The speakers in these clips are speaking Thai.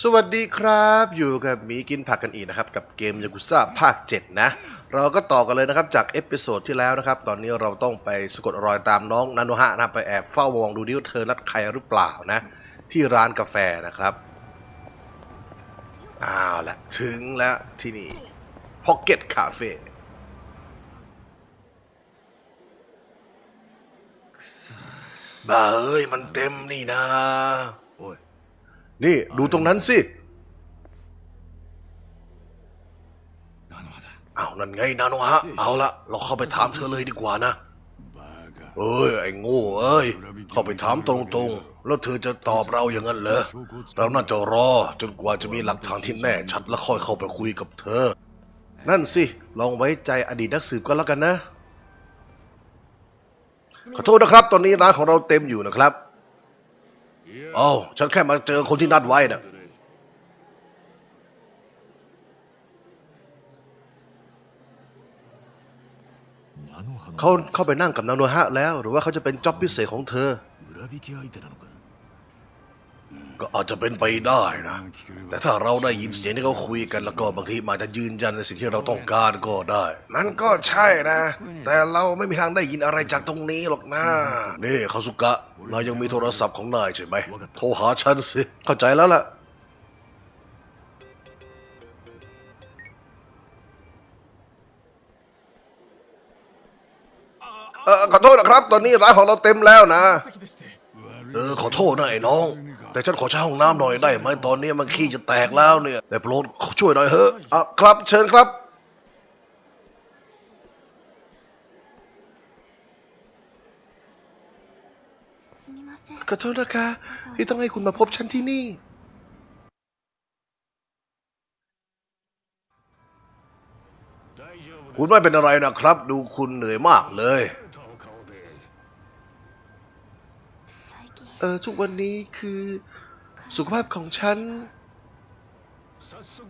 สวัสดีครับอยู่กับหมีกินผักกันอีกนะครับ กับเกมยากุซ่าภาค 7 นะ เราก็ต่อกันเลยนะครับ จากเอพิโซดที่แล้วนะครับ ตอนนี้เราต้องไปสะกดรอยตามน้องนานุฮะนะไปแอบเฝ้ามองดูดิวเธอนัดใครหรือเปล่านะ ที่ร้านกาแฟนะครับอ้าวละถึงแล้วที่นี่พ็อกเก็ตคาเฟ่บ้าเอ้ยมันเต็มนี่นะ นี่ดูตรงนั้นสิเอานั่นไงนาโนฮะ เอาละเราเข้าไปถามเธอเลยดีกว่านะ เอ้ย ไอ้โง่เอ้ย เข้าไปถามตรงๆ แล้วเธอจะตอบเราอย่างนั้นเหรอ เราน่าจะรอ จนกว่าจะมีหลักฐานที่แน่ชัดแล้วค่อยเข้าไปคุยกับเธอ นั่นสิ ลองไว้ใจอดีตนักสืบก็แล้วกันนะ ขอโทษนะครับ ตอนนี้ร้านของเราเต็มอยู่นะครับ โอ้ฉันแค่มาเจอคนที่นัดไว้นะเขาเข้าไปนั่งกับนางโนฮะแล้ว หรือว่าเขาจะเป็นจ็อบพิเศษของเธอ ก็อาจจะเป็นไปได้นะ แต่ถ้าเราได้ยินเสียงที่เขาคุยกันแล้วก็บางทีมันอาจจะยืนยันในสิ่งที่เราต้องการก็ได้มันก็ใช่นะ แต่เราไม่มีทางได้ยินอะไรจากตรงนี้หรอกนะ นี่คาสุกะ นายยังมีโทรศัพท์ของนายใช่ไหม โทรหาฉันสิ เข้าใจแล้วล่ะเออขอโทษนะครับ ตอนนี้ร้านของเราเต็มแล้วนะ เออขอโทษนะไอ้น้อง แต่ฉันขอเช่าห้องน้ำหน่อยได้ไหมตอนนี้มันขี้จะแตกแล้วเนี่ยแต่โปรดช่วยหน่อยเถอะอะครับ เชิญครับ ขอโทษนะคะที่ต้องให้คุณมาพบฉันที่นี่ คุณไม่เป็นอะไรนะครับ ดูคุณเหนื่อยมากเลย เออทุกวันนี้คือสุขภาพของฉัน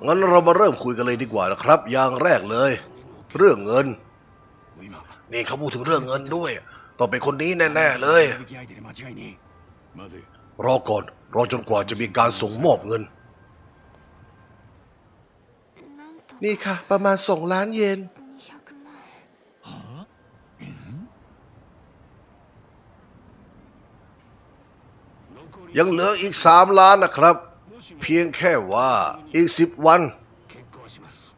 งั้นเรามาเริ่มคุยกันเลยดีกว่านะครับ อย่างแรกเลย เรื่องเงิน นี่เขาพูดถึงเรื่องเงินด้วย ต่อไปคนนี้แน่ๆเลย รอก่อน รอจนกว่าจะมีการส่งมอบเงิน นี่ค่ะ ประมาณสองล้านเยน ยังเหลืออีกสามล้านนะครับ เพียงแค่ว่าอีกสิบวัน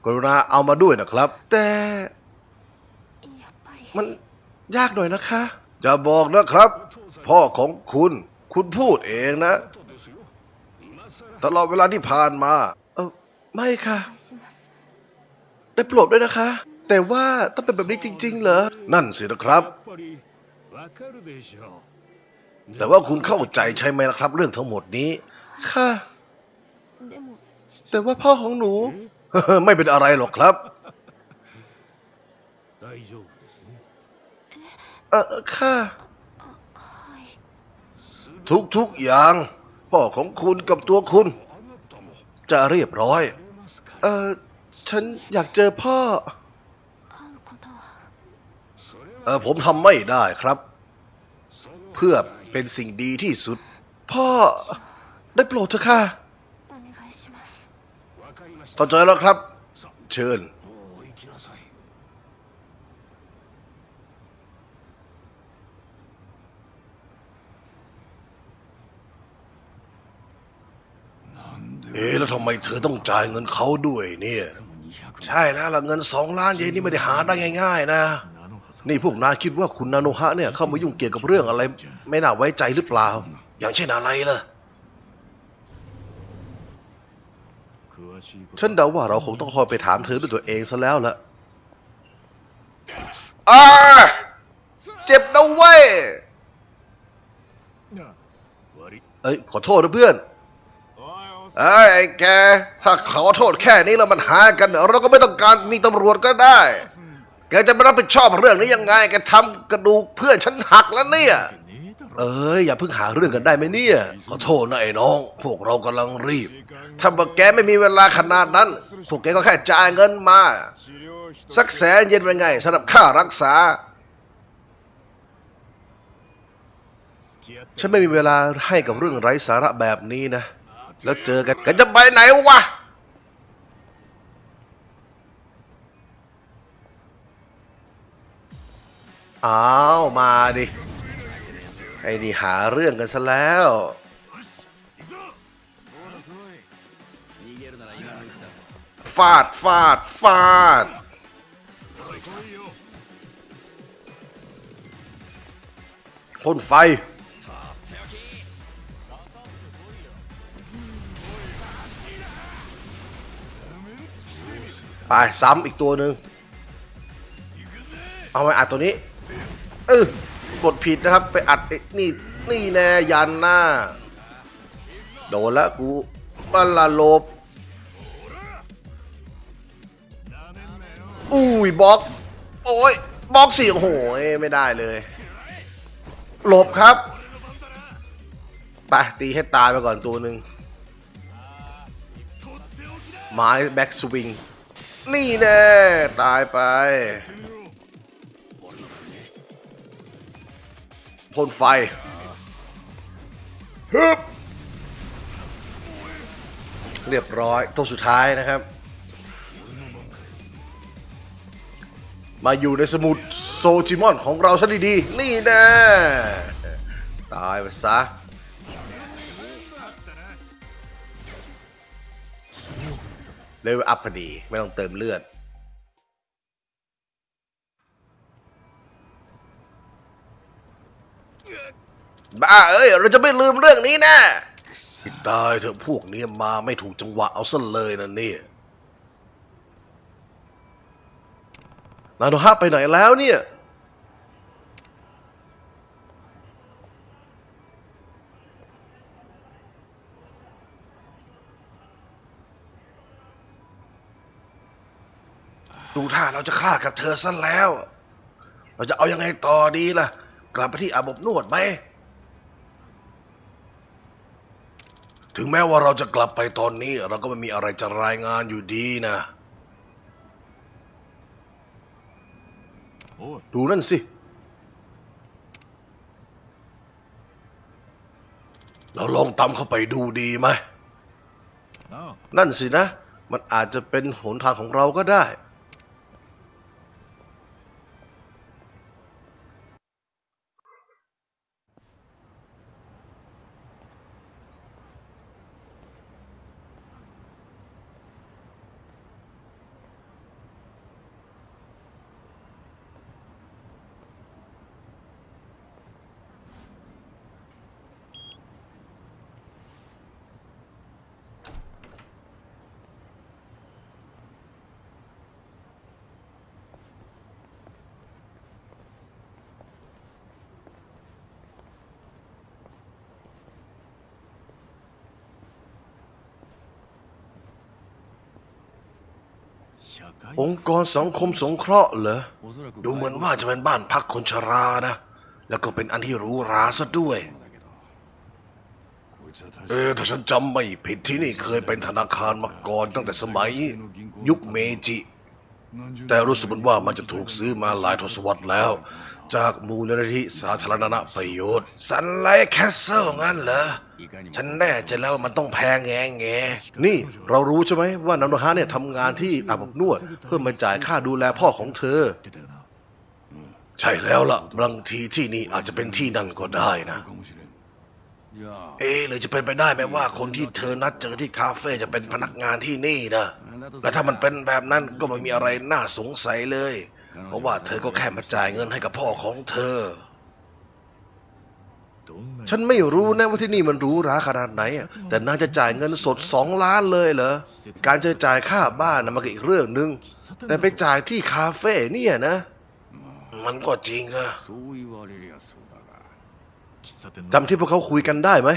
กรุณาเอามาด้วยนะครับ แต่มันยากหน่อยนะคะ จะบอกนะครับ พ่อของคุณคุณพูดเองนะ ตลอดเวลาที่ผ่านมา เออไม่ค่ะ ได้โปรดด้วยนะคะ แต่ว่าต้องเป็นแบบนี้จริง ๆ เหรอ นั่นสินะครับ แต่ว่าคุณเข้าใจใช่ไหมล่ะครับ เรื่องทั้งหมดนี้ ค่ะ でも父 แต่ว่าพ่อของหนู え ไม่เป็นอะไรหรอกครับ 大丈夫ですね เออเออค่ะ はい ทุกๆอย่าง พ่อของคุณกับตัวคุณ จะเรียบร้อย เออฉันอยากเจอพ่อ 会うことは เออผมทำไม่ได้ครับ เพื่อ เป็นสิ่งดีที่สุด พ่อ ได้โปรดเถอะค่ะเข้าใจแล้วครับ เชิญ เอ๊ะแล้วทำไมเธอต้องจ่ายเงินเขาด้วยเนี่ย ใช่แล้วละเงินสองล้านเยนนี่ไม่ได้หาได้ง่าย ๆ นะ นี่พวกนายคิดว่าคุณนาโนฮะเนี่ยเข้ามายุ่งเกี่ยวกับเรื่องอะไร ไม่น่าไว้ใจหรือเปล่า อย่างเช่นอะไรล่ะ ฉันเดาว่าเราคงต้องคอยไปถามเธอด้วยตัวเองซะแล้วละอาเจ็บนะเว้ยเอ้ยขอโทษนะเพื่อนไอ้แก ถ้าขอโทษแค่นี้แล้วมันหายกัน เราก็ไม่ต้องการมีตำรวจก็ได้ แกจะไม่รับผิดชอบเรื่องนี้ยังไง แกทำกระดูกเพื่อฉันหักแล้วเนี่ย เอ้ยอย่าเพิ่งหาเรื่องกันได้ไหมเนี่ย ขอโทษนะไอ้น้อง พวกเรากำลังรีบ ถ้าบอกแกไม่มีเวลาขนาดนั้น พวกแกก็แค่จ่ายเงินมา สักแสนเย็นเป็นไงสำหรับค่ารักษา ฉันไม่มีเวลาให้กับเรื่องไร้สาระแบบนี้นะ แล้วเจอกันแกจะไปไหนวะ อ้าว มาดิ ไอ้นี่หาเรื่องกันซะแล้ว ฟาด ฟาด ฟาด พ่นไฟ ไป ซ้ำอีกตัวหนึ่ง เอาไว้อัดตัวนี้ เออกดผิดนะครับ ไปอัดไอ้นี่นี่แน่ยันหน้า โดนแล้วกูบัลลาโลบอุ้ยบล็อก โอ้ยบล็อกสิโอ้โหไม่ได้เลยหลบครับไปตีให้ตายไปก่อนตัวหนึ่งไม้แบ็กสวิงนี่แน่ตายไป พ่นไฟฮึบเรียบร้อยตัวสุดท้ายนะครับ มาอยู่ในสมุดโซจิมอนของเราซะดีๆ นี่น่ตายไปซะเลเวลอัพพอดี ไม่ต้องเติมเลือด บ้าเอ้ย เราจะไม่ลืมเรื่องนี้แน่ตายเถอะพวกนี้มาไม่ถูกจังหวะเอาซะเลยนะเนี่ยนาโนฮะไปไหนแล้วเนี่ย ดูท่าเราจะคลากับเธอซะแล้ว เราจะเอายังไงต่อดีล่ะ กลับไปที่อาบอบนวดไหม ถึงแม้ว่าเราจะกลับไปตอนนี้ เราก็ไม่มีอะไรจะรายงานอยู่ดีนะ ดูนั่นสิ เราลองตำเข้าไปดูดีไหม นั่นสินะ มันอาจจะเป็นหนทางของเราก็ได้ องค์กรสังคมสงเคราะห์เหรอ ดูเหมือนว่าจะเป็นบ้านพักคนชรานะ แล้วก็เป็นอันที่รู้ราซะด้วย เออถ้าฉันจำไม่ผิดที่นี่เคยเป็นธนาคารมาก่อนตั้งแต่สมัย ยุคเมจิ แต่รู้สึกว่ามันจะถูกซื้อมาหลายทศวรรษแล้ว จากมูลนิธิสาธารณประโยชน์ สันไลท์แคสเซิลงั้นเหรอ ฉันแน่ใจแล้วมันต้องแพงแงแงนี่เรารู้ใช่ไหมว่านันโนฮะเนี่ยทำงานที่อาบอบนวด เพื่อมาจ่ายค่าดูแลพ่อของเธอ ใช่แล้วล่ะบางทีที่นี่อาจจะเป็นที่นั่นก็ได้นะ เอ๋เลยจะเป็นไปได้ไหมว่าคนที่เธอนัดเจอที่คาเฟ่จะเป็นพนักงานที่นี่นะและถ้ามันเป็นแบบนั้นก็ไม่มีอะไรน่าสงสัยเลย เพราะว่าเธอก็แค่มาจ่ายเงินให้กับพ่อของเธอ ฉันไม่รู้นะว่าที่นี่มันรู้ราขนาดไหน แต่นางจะจ่ายเงินสดสองล้านเลยเหรอ การจะจ่ายค่าบ้านนะมันก็อีกเรื่องหนึ่งแต่ไปจ่ายที่คาเฟ่เนี่ยนะ มันก็จริงนะจำที่พวกเขาคุยกันได้ไหม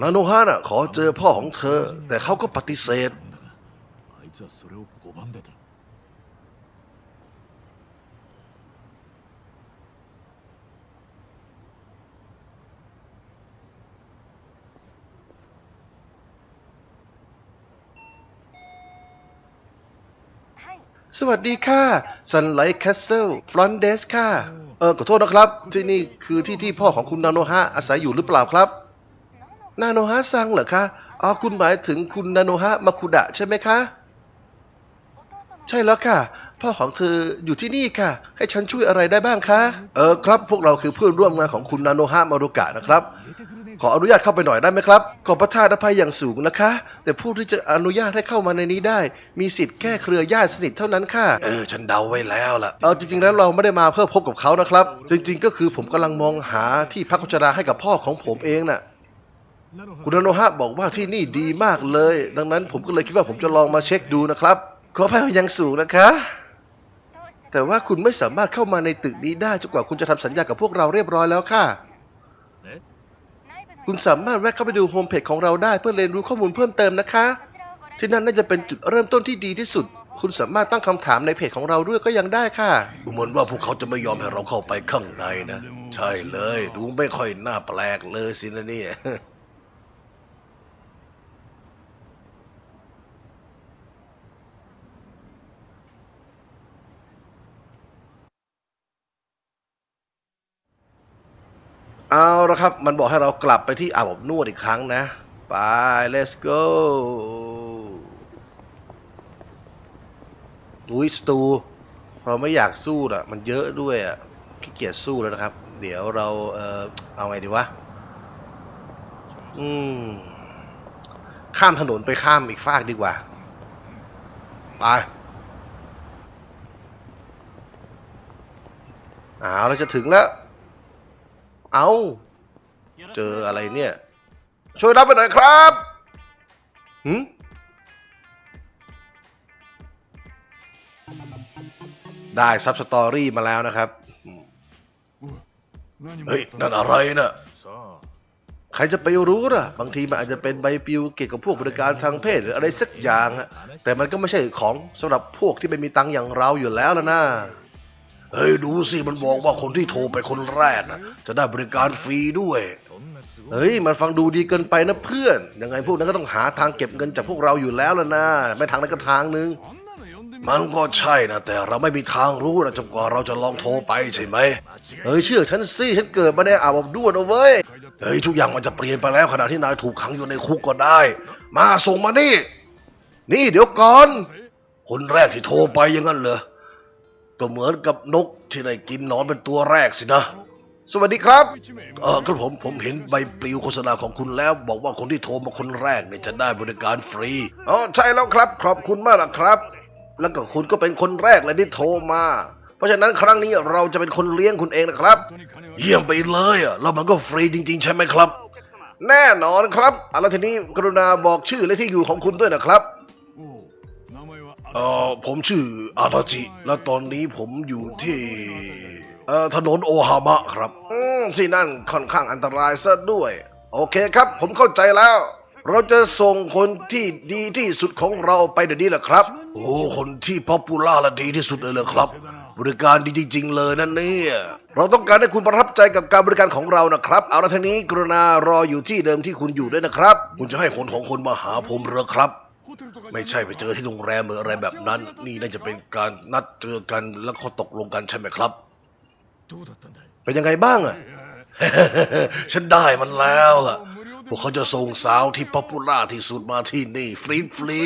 นาโนฮานะขอเจอพ่อของเธอ แต่เขาก็ปฏิเสธ สวัสดีค่ะ Sunlight Castle Front Desk ค่ะ เออขอโทษนะครับ ที่นี่คือที่ที่พ่อของคุณนาโนฮะอาศัยอยู่หรือเปล่าครับ นาโนฮะซังเหรอคะ อ๋อ คุณหมายถึงคุณนาโนฮะมาคุดะใช่ไหมคะ ใช่แล้วค่ะ พ่อของเธออยู่ที่นี่ค่ะ ให้ฉันช่วยอะไรได้บ้างคะ เออครับพวกเราคือเพื่อนร่วมงานของคุณนาโนฮะมารุกะนะครับ ขออนุญาตเข้าไปหน่อยได้ไหมครับ ขอประทานอภัยอย่างสูงนะคะ แต่ผู้ที่จะอนุญาตให้เข้ามาในนี้ได้ มีสิทธิ์แค่เครือญาติสนิทเท่านั้นค่ะ เออฉันเดาไว้แล้วล่ะ เออจริงๆแล้วเราไม่ได้มาเพื่อพบกับเขานะครับ จริง ๆ ก็คือผมกำลังมองหาที่พักโฆษณาให้กับพ่อของผมเองน่ะคุณอโนฮะบอกว่าที่นี่ดีมากเลย ดังนั้นผมก็เลยคิดว่าผมจะลองมาเช็คดูนะครับ ขออภัยอย่างสูงนะคะ แต่ว่าคุณไม่สามารถเข้ามาในตึกนี้ได้จนกว่าคุณจะทำสัญญากับพวกเราเรียบร้อยแล้วค่ะ คุณสามารถแวะเข้าไปดูโฮมเพจของเราได้เพื่อเรียนรู้ข้อมูลเพิ่มเติมนะคะ ที่นั่นน่าจะเป็นจุดเริ่มต้นที่ดีที่สุด คุณสามารถตั้งคำถามในเพจของเราด้วยก็ยังได้ค่ะดูเหมือนว่าพวกเขาจะไม่ยอมให้เราเข้าไปข้างในนะ ใช่เลย ดูไม่ค่อยน่าแปลกเลยสินะเนี่ย เอาละครับ มันบอกให้เรากลับไปที่อาบอบนวดอีกครั้งนะ ไป let's go อุ้ยสตู เราไม่อยากสู้อะมันเยอะด้วยอะขี้เกียจสู้แล้วนะครับ เดี๋ยวเราเออเอาไงดีวะ อืม ข้ามถนนไปข้ามอีกฟากดีกว่า ไปเอาวเราจะถึงแล้ว เอาเจออะไรเนี่ย ช่วยรับไปหน่อยครับหืมได้ซับสตอรี่มาแล้วนะครับ เฮ้ย นั่นอะไรนะさあใครจะไปรู้ล่ะ บางทีมันอาจจะเป็นใบปลิวเกี่ยวกับพวกบริการทางเพศหรืออะไรสักอย่างอะแต่มันก็ไม่ใช่ของสำหรับพวกที่ไม่มีตังค์อย่างเราอยู่แล้วล่ะนะ เฮ้ยดูสิมันบอกว่าคนที่โทรไปคนแรกนะจะได้บริการฟรีด้วย เฮ้ยมันฟังดูดีเกินไปนะเพื่อน ยังไงพวกนั้นก็ต้องหาทางเก็บเงินจากพวกเราอยู่แล้วล่ะนะไม่ทางนั้นก็ทางนึง มันก็ใช่นะแต่เราไม่มีทางรู้นะจนกว่าเราจะลองโทรไปใช่ไหมเฮ้ยเชื่อฉันสิฉันเกิดมาได้อาบอบด้วนเอาไว้เฮ้ยทุกอย่างมันจะเปลี่ยนไปแล้วขณะที่นายถูกขังอยู่ในคุกก็ได้ มาส่งมานี่นี่เดี๋ยวก่อนคนแรกที่โทรไปยังงั้นเหรอ ก็เหมือนกับนกที่ได้กินหนอนเป็นตัวแรกสินะ สวัสดีครับ เออครับผมผมเห็นใบปลิวโฆษณาของคุณแล้ว บอกว่าคนที่โทรมาคนแรกเนี่ยจะได้บริการฟรี อ๋อใช่แล้วครับ ขอบคุณมากนะครับ แล้วก็คุณก็เป็นคนแรกเลยที่โทรมา เพราะฉะนั้นครั้งนี้เราจะเป็นคนเลี้ยงคุณเองนะครับ เยี่ยมไปเลยอะแล้วมันก็ฟรีจริง ๆ ใช่ไหมครับ แน่นอนครับเอาละทีนี้กรุณาบอกชื่อและที่อยู่ของคุณด้วยนะครับ เอ่อผมชื่ออาตาจิ และตอนนี้ผมอยู่ที่เอ่อถนนโอฮามะครับ อืมที่นั่นค่อนข้างอันตรายซะด้วย โอเคครับ ผมเข้าใจแล้ว เราจะส่งคนที่ดีที่สุดของเราไปเดี๋ยวนี้แหละครับ โอ้คนที่ป๊อปปูล่าและดีที่สุดเลยเหรอครับ บริการดีจริงๆเลยนั่นเนี่ย เราต้องการให้คุณประทับใจกับการบริการของเรานะครับ เอาละทีนี้กรุณารออยู่ที่เดิมที่คุณอยู่ด้วยนะครับ คุณจะให้คนของคนมาหาผมเหรอครับ ไม่ใช่ไปเจอที่โรงแรมหรืออะไรแบบนั้น นี่น่าจะเป็นการนัดเจอกันแล้วเขาตกลงกันใช่ไหมครับ เป็นยังไงบ้างอะฉันได้มันแล้วล่ะ พวกเขาจะส่งสาวที่ป๊อปปูล่าที่สุดมาที่นี่ ฟรีฟรี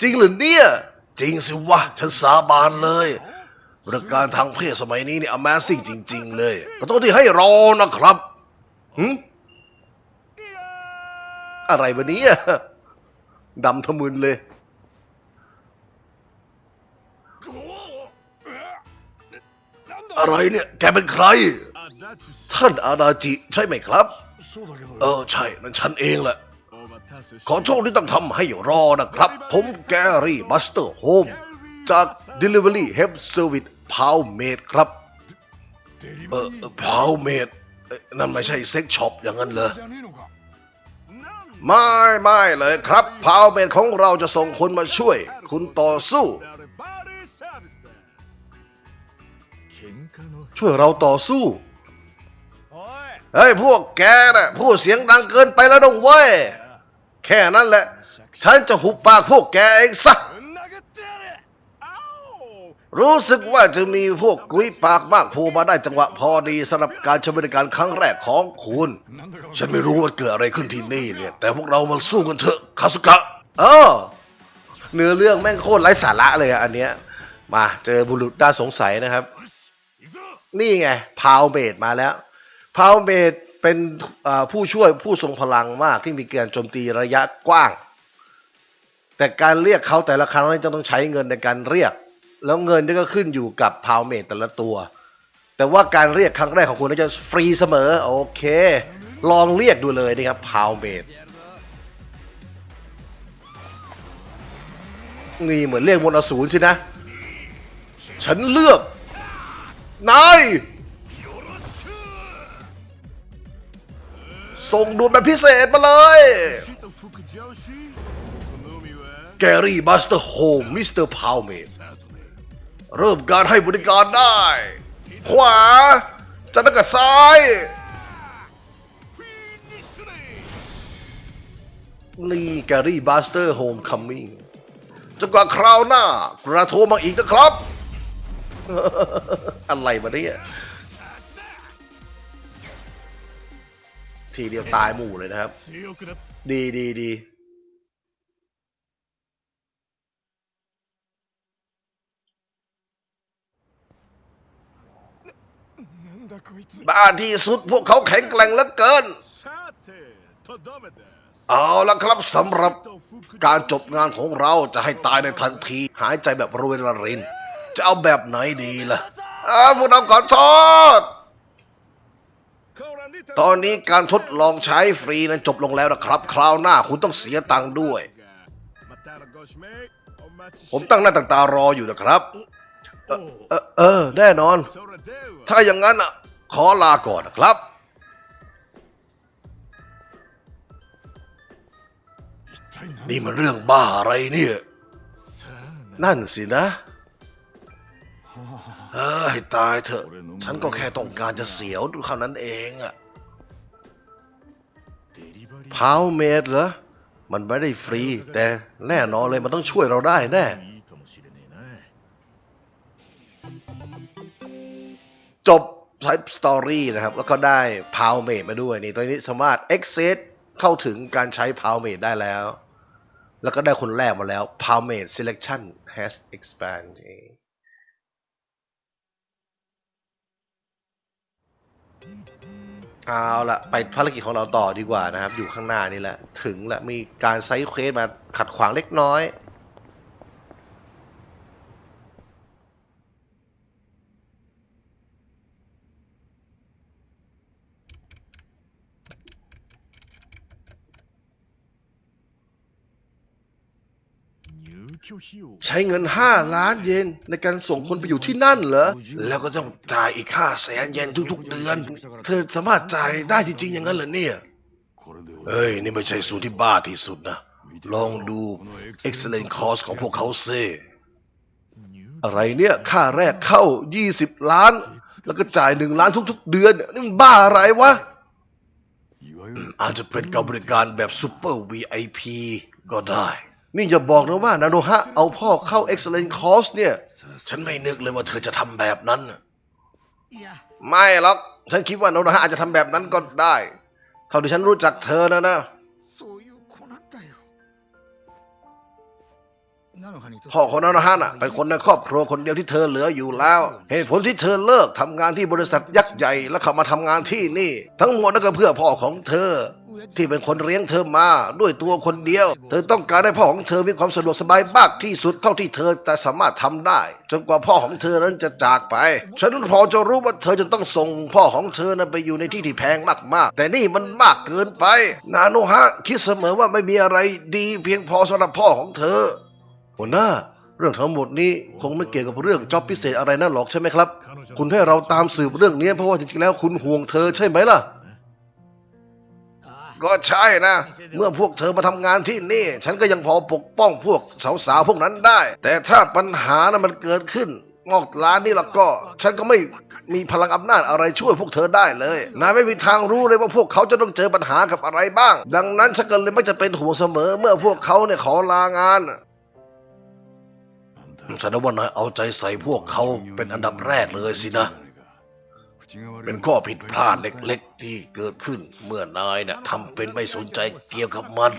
จริงหรือเนี่ย จริงสิวะ ฉันสาบานเลยบริการทางเพศสมัยนี้เนี่ย Amazing จริง ๆ เลยขอโทษที่ให้รอนะครับหึอะไรวะเนี่ย ดำทะมึนเลย อะไรเนี่ย แกเป็นใคร ท่านอาดาจิ ใช่ไหมครับ เออใช่ นั่นฉันเองแหละ ขอโทษที่ต้องทำให้รอนะครับ ผมแกรี่บัสเตอร์โฮมจาก Delivery h e ฮ p Service p o w m a d e ครับ เออ p o w m a d e นั่นไม่ใช่เซ็กช็อปอย่างนั้นเหรอ ไม่ไม่เลยครับพาวเมนของเราจะส่งคนมาช่วย คุณต่อสู้ ช่วยเราต่อสู้ เฮ้ย พวกแกน่ะพูดเสียงดังเกินไปแล้วนะเว้ย แค่นั้นแหละ ฉันจะหุบปากพวกแกเองซะ รู้สึกว่าจะมีพวกกุ้ยปากมากโผลมาได้จังหวะพอดีสำหรับการใช้บริการครั้งแรกของคุณ ฉันไม่รู้ว่าเกิดอะไรขึ้นที่นี่เนี่ย แต่พวกเรามาสู้กันเถอะคาสุกะเออเนื้อเรื่องแม่งโคตรไร้สาระเลยอันเนี้ย มาเจอบุรุษน่าสงสัยนะครับ นี่ไง พาวเบดมาแล้ว พาวเบดเป็นผู้ช่วยผู้ทรงพลังมากที่มีการโจมตีระยะกว้าง แต่การเรียกเขาแต่ละครั้งจะต้องใช้เงินในการเรียก แล้วเงินนี่ก็ขึ้นอยู่กับพาวเมทแต่ละตัว แต่ว่าการเรียกครั้งแรกของคุณจะฟรีเสมอ โอเค ลองเรียกดูเลยนะครับพาวเมทนี่เหมือนเรียกมนอสูรสินะ ฉันเลือก นายส่งด่วนแบบพิเศษมาเลย แกรี่บัสเตอร์โฮมมิสเตอร์พาวเมด เริ่มการให้บริการได้ ขวาจะนั้นก็ซ้าย นี่แกรี่บาสเตอร์โฮมคัมมิ่งจนกว่าคราวหน้ากระโทมาอีกนะครับ อะไรมาเนี่ยทีเดียวตายหมู่เลยนะครับ ดีดีดี บ้านที่สุดพวกเขาแข็งแกร่งเหลือเกิน เอาละครับสำหรับการจบงานของเราจะให้ตายในทันที หายใจแบบรวยละริน จะเอาแบบไหนดีล่ะอ้าผู้นำขอโทษตอนนี้การทดลองใช้ฟรีนั้นจบลงแล้วนะครับ คราวหน้าคุณต้องเสียตังค์ด้วย ผมตั้งหน้าตั้งตารออยู่นะครับ เออเออ แน่นอน ถ้าอย่างนั้นอะ ขอลาก่อนนะครับ นี่มันเรื่องบ้าอะไรเนี่ย นั่นสินะเอ้ยตายเถอะ ฉันก็แค่ต้องการจะเสียวเท่านั้นเองอะพาวเมดเหรอ มันไม่ได้ฟรี แต่แน่นอนเลยมันต้องช่วยเราได้แน่ จบไ y ป์สตอรี่นะครับ แล้วก็ได้พาวเมดมาด้วยนี่ตอนนี้สามารถ access เข้าถึงการใช้พาวเมดได้แล้ว แล้วก็ได้คนแรกมาแล้ว p o w m a d e selection has expanded เอาละไปภารกิจของเราต่อดีกว่านะครับ อยู่ข้างหน้านี่แหละ ถึงละมีการไซด์เควสมาขัดขวางเล็กน้อย ใช้เงิน5ล้านเยนในการส่งคนไปอยู่ที่นั่นเหรอ แล้วก็ต้องจ่ายอีก5แสนเยนทุกๆเดือน เธอสามารถจ่ายได้จริงๆอย่างนั้นเหรอเนี่ย เฮ้ย นี่ไม่ใช่สูตรที่บ้าที่สุดนะ ลองดู excellent cost ของพวกเขาซิอะไรเนี่ยค่าแรกเข้า 20 ล้าน แล้วก็จ่าย 1 ล้านทุก ๆ เดือน นี่มันบ้าอะไรวะ อาจจะเป็นการบริการแบบซูเปอร์ VIP ก็ได้ นี่อย่าบอกนะว่านาโนฮะเอาพ่อเข้า Excellent Course เนี่ย ฉันไม่นึกเลยว่าเธอจะทำแบบนั้น ไม่หรอก ฉันคิดว่านาโนฮะอาจจะทำแบบนั้นก็ได้ เท่าที่ฉันรู้จักเธอนะนะ พ่อของนาโนฮะน่ะเป็นคนในครอบครัวคนเดียวที่เธอเหลืออยู่แล้ว เหตุผลที่เธอเลิกทำงานที่บริษัทยักษ์ใหญ่แล้วเข้ามาทำงานที่นี่ ทั้งหมดนั่นก็เพื่อพ่อของเธอ ที่เป็นคนเลี้ยงเธอมาด้วยตัวคนเดียว เธอต้องการให้พ่อของเธอมีความสะดวกสบายมากที่สุดเท่าที่เธอจะสามารถทำได้ จนกว่าพ่อของเธอนั้นจะจากไป ฉันพอจะรู้ว่าเธอจะต้องส่งพ่อของเธอนั้นไปอยู่ในที่ที่แพงมากๆ แต่นี่มันมากเกินไป นาโนฮะคิดเสมอว่าไม่มีอะไรดีเพียงพอสำหรับพ่อของเธอ หัวหน้า เรื่องทั้งหมดนี้คงไม่เกี่ยวกับเรื่องจ็อบพิเศษอะไรนั่นหรอกใช่ไหมครับ คุณให้เราตามสืบเรื่องนี้เพราะว่าจริงๆแล้วคุณห่วงเธอใช่ไหมล่ะ ก็ใช่นะ เมื่อพวกเธอมาทำงานที่นี่ ฉันก็ยังพอปกป้องพวกสาวๆพวกนั้นได้ แต่ถ้าปัญหานะมันเกิดขึ้นนอกร้านนี่แล้วก็ ฉันก็ไม่มีพลังอำนาจอะไรช่วยพวกเธอได้เลยนายไม่มีทางรู้เลยว่าพวกเขาจะต้องเจอปัญหากับอะไรบ้าง ดังนั้นฉันก็เลยไม่จะเป็นห่วงเสมอ เมื่อพวกเขาเนี่ยขอลางาน แสดงว่านายเอาใจใส่พวกเขาเป็นอันดับแรกเลยสินะ เป็นข้อผิดพลาดเล็กๆที่เกิดขึ้นเมื่อนายเนี่ยทำเป็นไม่สนใจเกี่ยวกับมัน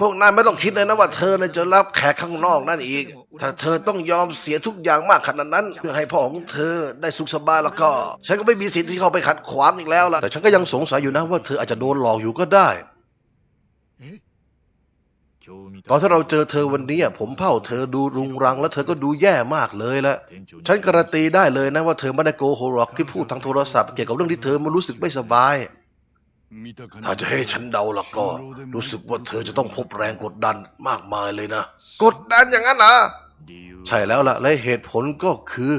พวกนายไม่ต้องคิดเลยนะว่าเธอน่ะจะรับแขกข้างนอกนั่นอีก ถ้าเธอต้องยอมเสียทุกอย่างมากขนาดนั้น เพื่อให้พ่อของเธอได้สุขสบายแล้วก็ ฉันก็ไม่มีสิทธิ์ที่เข้าไปขัดขวางอีกแล้วล่ะแต่ฉันก็ยังสงสัยอยู่นะว่าเธออาจจะโดนหลอกอยู่ก็ได้ ตอนที่เราเจอเธอวันนี้อะผมเผ่าเธอดูรุงรัง แล้วเธอก็ดูแย่มากเลยละฉันการันตีได้เลยนะว่าเธอไม่ได้โกหกหรอกที่พูดทางโทรศัพท์เกี่ยวกับเรื่องที่เธอมันรู้สึกไม่สบาย ถ้าจะให้ฉันเดาแล้วก็ รู้สึกว่าเธอจะต้องพบแรงกดดันมากมายเลยนะ กดดันอย่างนั้นเหรอใช่แล้วล่ะและเหตุผลก็คือ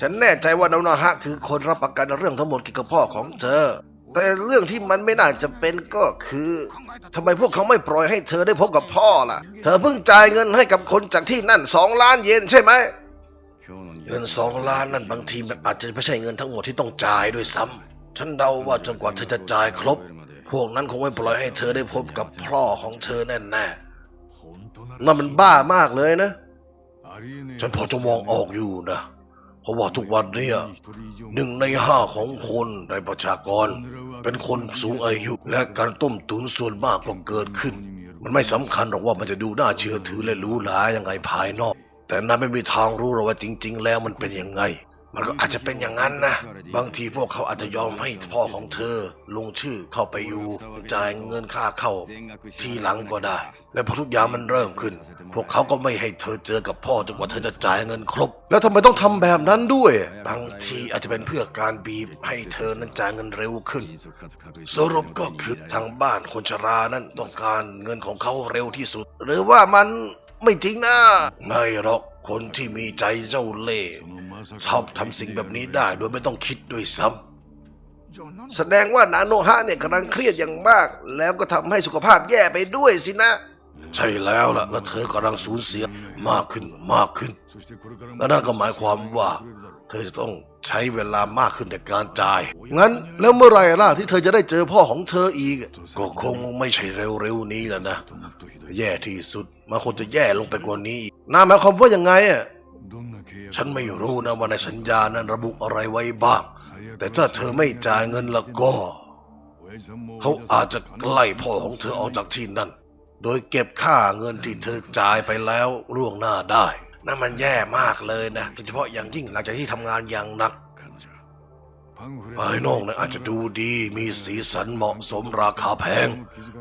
ฉันแน่ใจว่านานาฮะคือคนรับประกันเรื่องทั้งหมดเกี่ยวกับพ่อของเธอ แต่เรื่องที่มันไม่น่าจะเป็นก็คือทำไมพวกเขาไม่ปล่อยให้เธอได้พบกับพ่อล่ะ เธอเพิ่งจ่ายเงินให้กับคนจากที่นั่นสองล้านเยนใช่ไหมเงินสองล้านนั่นบางทีมันอาจจะไม่ใช่เงินทั้งหมดที่ต้องจ่ายด้วยซ้ำฉันเดาว่าจนกว่าเธอจะจ่ายครบ พวกนั้นคงไม่ปล่อยให้เธอได้พบกับพ่อของเธอแน่แน่ๆนั่นมันบ้ามากเลยนะ ฉันพอจะมองออกอยู่นะ เพราะว่าทุกวันนี้หนึ่งในห้าของคนในประชากร เป็นคนสูงอายุ และการต้มตุนส่วนมากก็เกิดขึ้น มันไม่สำคัญหรอกว่ามันจะดูน่าเชื่อถือและรู้หลายังไงภายนอก แต่นั้นไม่มีทางรู้หรอกว่าจริง ๆ แล้วมันเป็นยังไง มันก็อาจจะเป็นอย่างนั้นนะ บางทีพวกเขาอาจจะยอมให้พ่อของเธอ ลงชื่อเข้าไปอยู่ จ่ายเงินค่าเข้าทีหลังก็ได้ และพอทุกอย่างมันเริ่มขึ้น พวกเขาก็ไม่ให้เธอเจอกับพ่อจนกว่าเธอจะจ่ายเงินครบ แล้วทำไมต้องทำแบบนั้นด้วย บางทีอาจจะเป็นเพื่อการบีบให้เธอนั้นจ่ายเงินเร็วขึ้น สรุปก็คือทางบ้านคนชรานั้นต้องการเงินของเขาเร็วที่สุด หรือว่ามันไม่จริงนะไม่หรอก คนที่มีใจเจ้าเล่ห์ชอบทำสิ่งแบบนี้ได้โดยไม่ต้องคิดด้วยซ้ำแสดงว่านาโนฮะเนี่ยกำลังเครียดอย่างมาก แล้วก็ทำให้สุขภาพแย่ไปด้วยสินะ ใช่แล้วล่ะ แล้วเธอกำลังสูญเสียมากขึ้นมากขึ้น และนั่นก็หมายความว่า เธอจะต้อง ใช้เวลามากขึ้นในการจ่าย งั้นแล้วเมื่อไหรล่ะที่เธอจะได้เจอพ่อของเธออีก ก็คงไม่ใช่เร็วๆนี้แล้วนะ แย่ที่สุดมันคงจะแย่ลงไปกว่านี้น่าหมายความว่ายังไงอะฉันไม่รู้นะว่าในสัญญานั้นระบุอะไรไว้บ้าง แต่ถ้าเธอไม่จ่ายเงินแล้วก็ เขาอาจจะไล่พ่อของเธอออกจากที่นั่น โดยเก็บค่าเงินที่เธอจ่ายไปแล้วล่วงหน้าได้ นั่นมันแย่มากเลยนะโดยเฉพาะอย่างยิ่งหลังจากที่ทำงานอย่างหนักภายนอกนั้นอาจจะดูดีมีสีสันเหมาะสมราคาแพง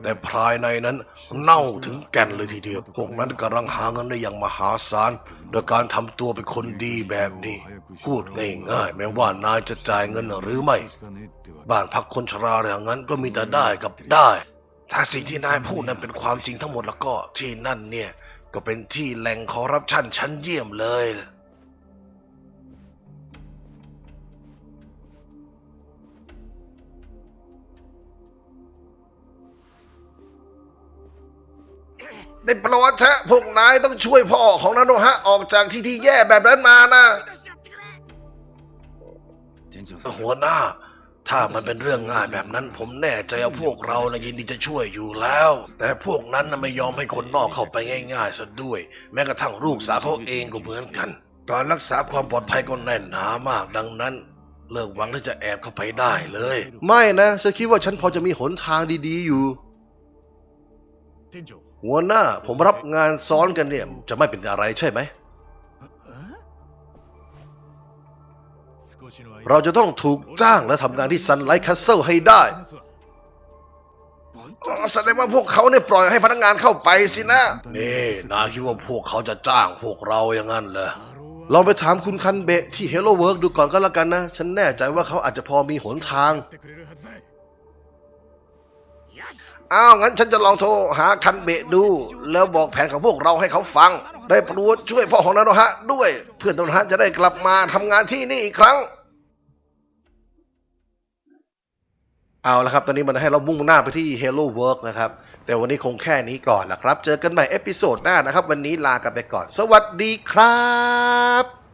แต่ภายในนั้นเน่าถึงแก่นเลยทีเดียว พวกนั้นกำลังหาเงินได้อย่างมหาศาล โดยการทำตัวเป็นคนดีแบบนี้ พูดง่ายๆแม้ว่านายจะจ่ายเงินหรือไม่ บ้านพักคนชราอย่างนั้นก็มีแต่ได้กับได้ ถ้าสิ่งที่นายพูดนั้นเป็นความจริงทั้งหมดแล้วก็ที่นั่นเนี่ย ก็เป็นที่แหล่งคอร์รัปชันชั้นเยี่ยมเลย ได้โปรดเถอะพวกนายต้องช่วยพ่อของนาโนฮะออกจากที่ที่แย่แบบนั้นมานะ หัวหน้า ถ้ามันเป็นเรื่องง่ายแบบนั้นผมแน่ใจว่าพวกเรานะยินดีจะช่วยอยู่แล้ว แต่พวกนั้นน่ะไม่ยอมให้คนนอกเข้าไปง่ายๆซะด้วย แม้กระทั่งลูกสาวเขาเองก็เหมือนกัน การรักษาความปลอดภัยก็แน่นหนามากดังนั้น เลิกหวังที่จะแอบเข้าไปได้เลย ไม่นะฉันคิดว่าฉันพอจะมีหนทางดีๆอยู่店長หัวหน้าผมรับงานซ้อนกันเนี่ยจะไม่เป็นอะไรใช่ไหม เราจะต้องถูกจ้างและทำงานที่ซันไลท์คัสเซิลให้ได้แสดงว่าพวกเขาเนี่ยปล่อยให้พนักงานเข้าไปสินะ นี่นาคิดว่าพวกเขาจะจ้างพวกเราอย่างนั้นเหรอลองไปถามคุณคันเบะที่เ Hello Work ดูก่อนก็แล้วกันนะ ฉันแน่ใจว่าเขาอาจจะพอมีหนทาง อ้าวงั้นฉันจะลองโทรหาคันเบะดู แล้วบอกแผนของพวกเราให้เขาฟัง ได้โปรดช่วยพ่อของนาโนฮะด้วยเพื่อนนาโนฮะจะได้กลับมาทำงานที่นี่อีกครั้ง เอาละครับ ตอนนี้มันให้เรามุ่งหน้าไปที่ Hello Work นะครับ แต่วันนี้คงแค่นี้ก่อนละครับ เจอกันใหม่เอพิโซดหน้านะครับ วันนี้ลากันไปก่อน สวัสดีครับ